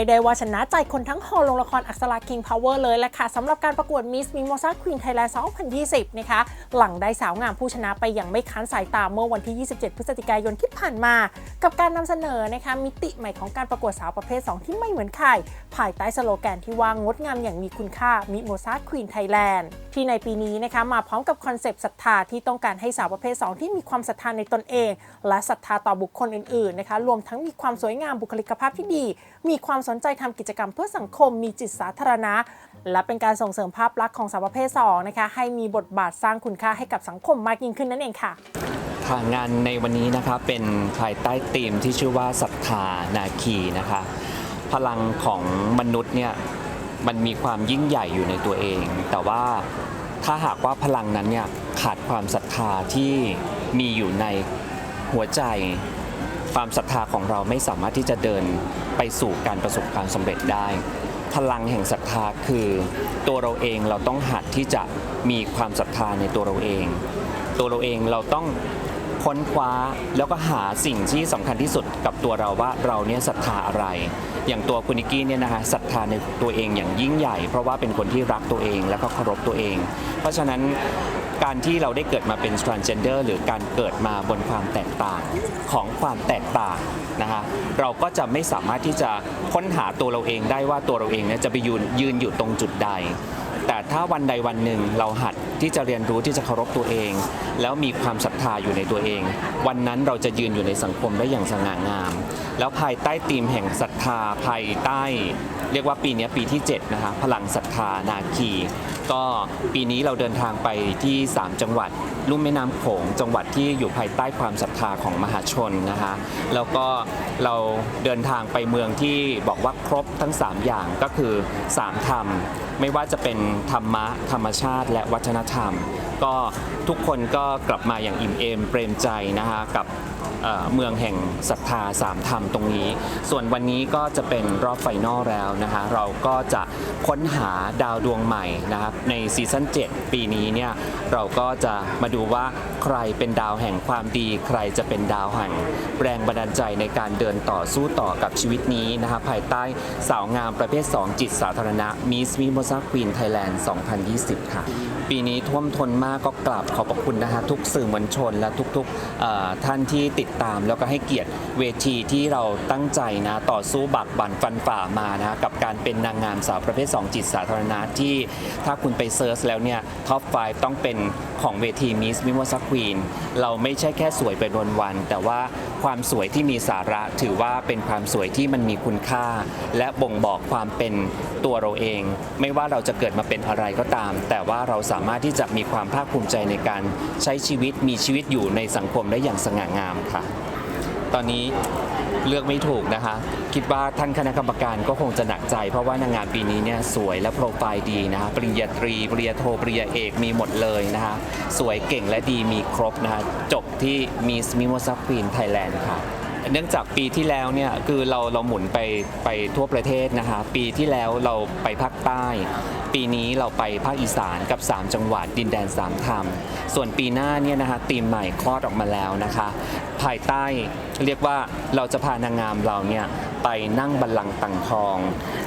ยกได้ว่าชนะใจคนทั้งฮอลลงละครอักษรา King Power เลยแหละค่ะสำหรับการประกวด Miss Mimosa Queen Thailand 2020 นะคะ หลังได้สาวงามผู้ชนะไปอย่างไม่ค้านสายตาเมื่อวันที่ 27 พฤศจิกายนที่ผ่านมา กับการนำเสนอนะคะมิติใหม่ของการประกวดสาวประเภท 2 ที่ไม่เหมือนใครภายใต้สโลแกนที่ว่างดงามอย่างมีคุณค่า Mimosa Queen Thailand ที่ในปีนี้นะคะมาพร้อมกับคอนเซปต์ศรัทธาที่ต้องการให้สาวประเภท 2 ที่มีความศรัทธาในตนเอง และศรัทธาต่อบุคคลอื่นๆนะคะรวมทั้งมีความสวยงามบุคลิกภาพที่ดี มีความสนใจทำกิจกรรมเพื่อสังคมมีจิตสาธารณะ และเป็นการส่งเสริมภาพลักษณ์ของสาวประเภท2นะคะให้มีบทบาทสร้างคุณค่าให้กับสังคมมากยิ่งขึ้นนั่นเองค่ะค่ะงานในวันนี้นะคะเป็นภายใต้ธีมที่ชื่อว่าศรัทธานาคีนะคะ พลังของมนุษย์เนี่ยมันมีความยิ่งใหญ่อยู่ในตัวเอง แต่ว่าถ้าหากว่าพลังนั้นเนี่ยขาดความศรัทธาที่มีอยู่ในหัวใจ ความศรัทธาของเราไม่สามารถที่จะเดินไปสู่การประสบความสำเร็จได้ พลังแห่งศรัทธาคือตัวเราเองเราต้องหัดที่จะมีความศรัทธาในตัวเราเอง ตัวเราเองเราต้องค้นคว้าแล้วก็หาสิ่งที่สำคัญที่สุดกับตัวเราว่าเราเนี่ยศรัทธาอะไร อย่างตัวคุณนิกกี้เนี่ยนะคะศรัทธาในตัวเองอย่างยิ่งใหญ่ เพราะว่าเป็นคนที่รักตัวเองแล้วก็เคารพตัวเอง เพราะฉะนั้น การที่เราได้เกิดมาเป็น transgender หรือการเกิดมาบนความแตกต่างของความแตกต่างนะคะเราก็จะไม่สามารถที่จะค้นหาตัวเราเองได้ว่าตัวเราเองเนี่ยจะไปยืนยืนอยู่ตรงจุดใด แต่ถ้าวันใดวันหนึ่งเราหัดที่จะเรียนรู้ที่จะเคารพตัวเอง แล้วมีความศรัทธาอยู่ในตัวเอง วันนั้นเราจะยืนอยู่ในสังคมได้อย่างสง่างาม แล้วภายใต้ธีมแห่งศรัทธาภายใต้ เรียกว่าปีนี้ปีที่ 7 นะคะพลังศรัทธานาคี ก็ปีนี้เราเดินทางไปที่ 3 จังหวัดลุ่มแม่น้ำโขงจังหวัดที่อยู่ภายใต้ความศรัทธาของมหาชนนะคะแล้วก็เราเดินทางไปเมืองที่บอกว่าครบทั้ง 3 อย่างก็คือ 3 ธรรม ไม่ว่าจะเป็นธรรมะ ธรรมชาติ และวัฒนธรรม ก็ทุกคนก็กลับมาอย่างอิ่มเอมเปรมใจนะคะกับเมืองแห่งศรัทธาสามธรรมตรงนี้ ส่วนวันนี้ก็จะเป็นรอบไฟนอลแล้วนะคะเราก็จะค้นหาดาวดวงใหม่นะครับในซีซั่น7 ปีนี้เนี่ยเราก็จะมาดูว่าใครเป็นดาวแห่งความดี ใครจะเป็นดาวแห่งแรงบันดาลใจในการเดินต่อสู้ต่อกับชีวิตนี้นะคะภายใต้สาวงามประเภท 2 จิตสาธารณะ Miss Mimosa Queen Thailand 2020 ค่ะ ปีนี้ท่วมท้นมากก็กราบขอบพระคุณนะฮะทุกสื่อมวลชนและทุกๆท่านที่ติดตามแล้วก็ให้เกียรติเวทีที่เราตั้งใจนะต่อสู้บักบั่นฟันฝ่ามานะกับ การเป็นนางงามสาวประเภท 2 จิตสาธารณะที่ถ้าคุณไปเซิร์ชแล้วเนี่ยท็อป 5 ต้องเป็นของเวที Miss Mimosa Queen เราไม่ใช่แค่สวยไปวัน ๆ แต่ว่าความสวยที่มีสาระถือว่าเป็นความสวยที่มันมีคุณค่า และบ่งบอกความเป็นตัวเราเอง ไม่ว่าเราจะเกิดมาเป็นอะไรก็ตาม แต่ว่าเราสามารถที่จะมีความภาคภูมิใจในการใช้ชีวิตมีชีวิตอยู่ในสังคมได้อย่างสง่างามค่ะ ตอนนี้เลือกไม่ถูกนะคะ คิดว่าท่านคณะกรรมการก็คงจะหนักใจ เพราะว่านางงามปีนี้เนี่ยสวยและโปรไฟล์ดีนะคะปริญญาตรีปริญญาโทปริญญาเอกมีหมดเลยนะคะสวยเก่งและดีมีครบนะคะจบที่มีสมิโมซัฟฟีนไทยแลนด์ค่ะ เนื่องจากปีที่แล้วเนี่ยคือเราเราหมุนไปไปทั่วประเทศนะคะปีที่แล้วเราไปภาคใต้ ปีนี้เราไปภาคอีสานกับ 3 จังหวัดดินแดน3ธรรมส่วนปีหน้าเนี่ยนะคะทีมใหม่คลอดออกมาแล้วนะคะ ภายใต้เรียกว่าเราจะพานางงามเราเนี่ยไปนั่งบัลลังก์ตังทอง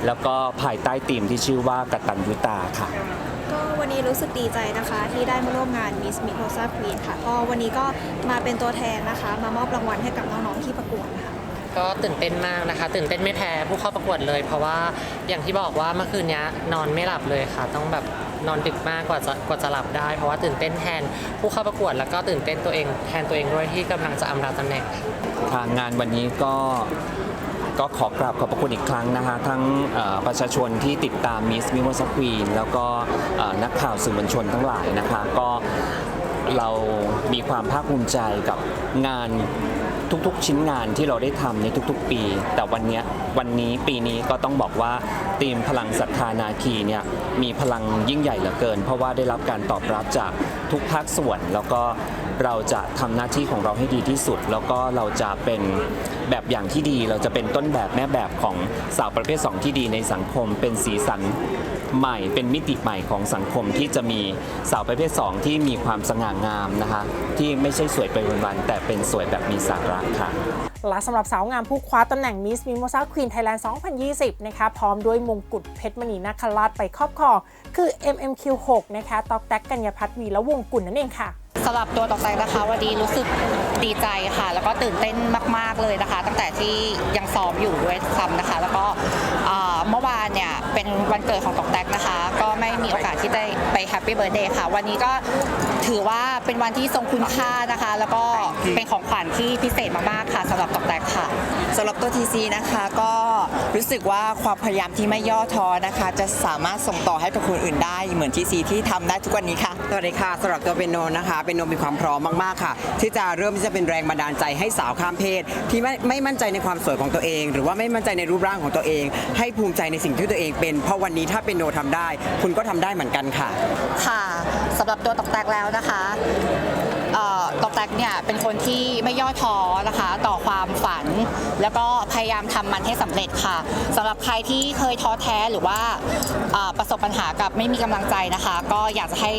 แล้วก็ภายใต้ทีมที่ชื่อว่ากตัญญูตาค่ะ ก็วันนี้รู้สึกดีใจนะคะ ที่ได้มาร่วมงาน Miss m i m o s a Queen ค่ะ ก็วันนี้ก็มาเป็นตัวแทนนะคะ มามอบรางวัลให้กับน้องๆที่ประกวดค่ะ ก็ตื่นเต้นมากนะคะ ตื่นเต้นไม่แพ้ผู้เข้าประกวดเลย เพราะว่าอย่างที่บอกว่าเมื่อคืนนี้นอนไม่หลับเลยค่ะ ต้องแบบนอนดึกมากกว่าจะกว่าจะหลับได้ เพราะว่าตื่นเต้นแทนผู้เข้าประกวด แล้วก็ตื่นเต้นตัวเองแทนตัวเองด้วยที่กำลังจะอำลาตำแหน่งค่ะทางงานวันนี้ก็ ก็ขอกราบขอบพระคุณอีกครั้งนะคะทั้งประชาชนที่ติดตามมิสมิวสควีนแล้วก็นักข่าวสื่อมวลชนทั้งหลายนะคะ ก็เรามีความภาคภูมิใจกับงาน ทุกๆ ชิ้นงานที่เราได้ทำในทุกๆ ปี แต่วันเนี้ยวันนี้ปีนี้ก็ต้องบอกว่าทีมพลังศรัทธานาคีเนี่ยมีพลังยิ่งใหญ่เหลือเกิน เพราะว่าได้รับการตอบรับจากทุกภาคส่วน แล้วก็เราจะทำหน้าที่ของเราให้ดีที่สุด แล้วก็เราจะเป็นแบบอย่างที่ดี เราจะเป็นต้นแบบแม่แบบของสาวประเภท 2 ที่ดีในสังคม เป็นสีสัน ใหม่ เป็นมิติใหม่ของสังคมที่จะมีสาวประเภท 2 ที่มีความสง่างามนะคะ ที่ไม่ใช่สวยไปวันๆแต่เป็นสวยแบบมีสาระค่ะและสำหรับสาวงามผู้คว้าตำแหน่งมิสมิโมซาควีนไทยแลนด์ 2020 นะคะ พร้อมด้วยมงกุฎเพชรมณีนาคราชไปครอบครองคือ MMQ6 นะคะ ตอกแตกกัญญาพัฒน์วีและวงกุลนั่นเองค่ะ สำหรับตัวต่อไปนะคะวันนี้รู้สึกดีใจค่ะ แล้วก็ตื่นเต้นมาก ๆเลยนะคะ ตั้งแต่ที่ยังซ้อมอยู่ด้วยซ้ำนะคะ แล้วก็เมื่อวานเนี่ยเป็นวันเกิดของตกแตกนะคะ ก็ไม่มีโอกาสที่ได้ไปแฮปปี้เบิร์ดเดย์ค่ะ วันนี้ก็ ถือว่าเป็นวันที่ทรงคุณค่านะคะ แล้วก็เป็นของขวัญที่พิเศษมากๆค่ะสำหรับตกแต่งค่ะ สำหรับตัว TC นะคะก็รู้สึกว่าความพยายามที่ไม่ย่อท้อนะคะ จะสามารถส่งต่อให้กับคนอื่นได้เหมือน TC ที่ทำได้ทุกวันนี้ค่ะ สวัสดีค่ะสำหรับตัวเป็นโนนะคะเป็นโนมีความพร้อมมากๆค่ะ ที่จะเริ่มที่จะเป็นแรงบันดาลใจให้สาวข้ามเพศ ที่ไม่ไม่มั่นใจในความสวยของตัวเอง หรือว่าไม่มั่นใจในรูปร่างของตัวเอง ให้ภูมิใจในสิ่งที่ตัวเองเป็น เพราะวันนี้ถ้าเป็นโนทำได้ คุณก็ทำได้เหมือนกันค่ะค่ะ สำหรับตัวตอกแตกแล้วนะคะตอกแตกเนี่ยเป็นคนที่ไม่ย่อท้อนะคะ ต่อความฝัน แล้วก็พยายามทำมันให้สำเร็จค่ะสำหรับใครที่เคยท้อแท้หรือว่าประสบปัญหากับไม่มีกำลังใจนะคะ ก็อยากจะให้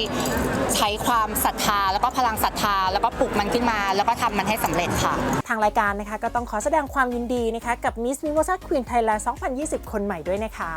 ใช้ความศรัทธา แล้วก็พลังศรัทธา แล้วก็ปลุกมันขึ้นมา แล้วก็ทำมันให้สำเร็จค่ะ ทางรายการนะคะก็ต้องขอแสดงความยินดีนะคะกับ Miss Mimosa Queen Thailand 2020 คนใหม่ด้วยนะคะ